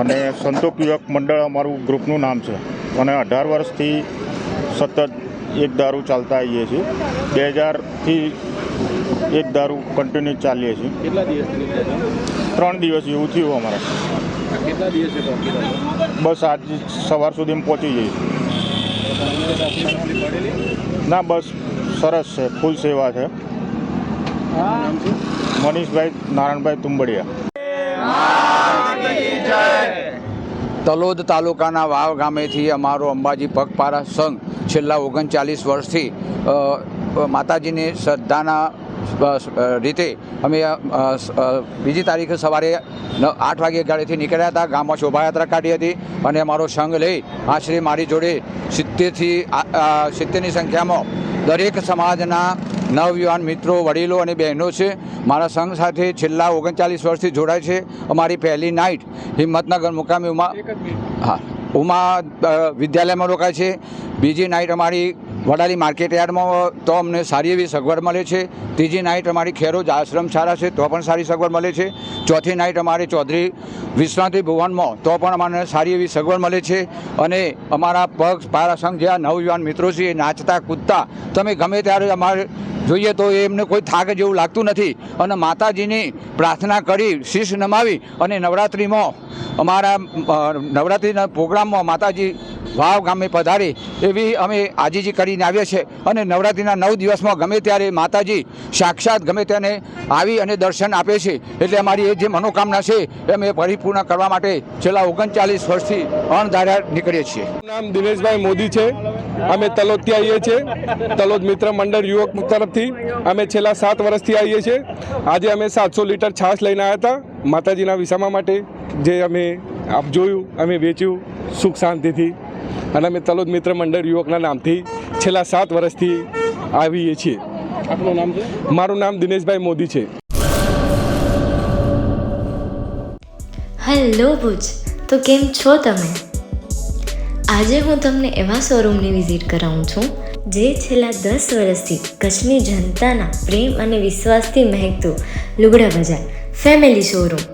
અને સંતોક યુવક મંડળ અમારું ગ્રુપનું નામ છે. અને અઢાર વર્ષથી સતત એક દારૂ ચાલતા આવીએ છીએ. બે હજારથી એક દારૂ કન્ટિન્યુ ચાલીએ છીએ. કેટલા ત્રણ દિવસ એવું થયું અમારે. કેટલા દિવસે બસ આજ સવાર સુધીમાં પહોંચી જઈએ? ના બસ સરસ છે. ફૂલ સેવા છે. મનીષભાઈ નારાયણભાઈ તુંબડિયા. તલોદ તાલુકાના વાવ ગામેથી અમારો અંબાજી પગપારા સંઘ છેલ્લા ઓગણચાલીસ વર્ષથી માતાજીની શ્રદ્ધાના રીતે અમે બીજી તારીખે સવારે આઠ વાગે ગાડીથી નીકળ્યા હતા. ગામમાં શોભાયાત્રા કાઢી હતી અને અમારો સંઘ લઈ આશરે મારી જોડે સિત્તેરથી સિત્તેરની સંખ્યામાં દરેક સમાજના નવયુવાન મિત્રો વડીલો અને બહેનો છે. મારા સંઘ સાથે છેલ્લા ઓગણચાલીસ વર્ષથી જોડાય છે. અમારી પહેલી નાઇટ હિંમતનગર મુકામે ઉમા. હા. ઉમા વિદ્યાલયમાં રોકાય છે. બીજી નાઇટ અમારી વડાલી માર્કેટ યાર્ડમાં તો અમને સારી એવી સગવડ મળે છે. ત્રીજી નાઇટ અમારી ખેરોજ આશ્રમ શાળા છે તો પણ સારી સગવડ મળે છે. ચોથી નાઇટ અમારી ચૌધરી વિશ્રાંતિ ભુવનમાં તો પણ અમને સારી એવી સગવડ મળે છે. અને અમારા પગ પારાસંઘ જે આ નવયુવાન મિત્રો છે એ નાચતા કૂદતા તમે ગમે ત્યારે અમારે જોઈએ તો એમને કોઈ થાક જેવું લાગતું નથી. અને માતાજીની પ્રાર્થના કરી, શીશ નમાવી અને નવરાત્રિમાં અમારા નવરાત્રિના પ્રોગ્રામમાં માતાજી વાવ ગામે પધારે એવી અમે આજીજી કરીને આવ્યા છે અને નવરાત્રિના નવ દિવસમાં ગમે ત્યારે માતાજી સાક્ષાત ગમે તેને આવી અને દર્શન આપે છે. એટલે અમારી એ જે મનોકામના છે એ અમે પરિપૂર્ણ કરવા માટે છેલ્લા ઓગણચાલીસ વર્ષથી અણધાર્યા નીકળીએ છીએ. નામ દિનેશભાઈ મોદી છે. અમે તલોદથી આવીએ છીએ. તલોદ મિત્ર મંડળ યુવક તરફથી અમે છેલ્લા સાત વર્ષથી આવીએ છીએ. આજે અમે સાતસો લીટર છાશ લઈને આવ્યા હતા માતાજીના વિસામા માટે, જે અમે આપ જોયું અમે વેચ્યું સુખ શાંતિથી. અને અમે તલોદ મિત્ર મંડળ યુવકના નામથી છેલ્લા સાત વર્ષથી આવીએ છીએ. આપનું નામ છે? મારું નામ દિનેશભાઈ મોદી છે. હેલો ભુજ તો કેમ છો તમે? આજે હું તમને એવા શોરૂમની વિઝિટ કરાવું છું જે છેલ્લા દસ વર્ષથી કચ્છની જનતાના પ્રેમ અને વિશ્વાસથી મહેકતું લુગડા બજાર ફેમિલી શોરૂમ.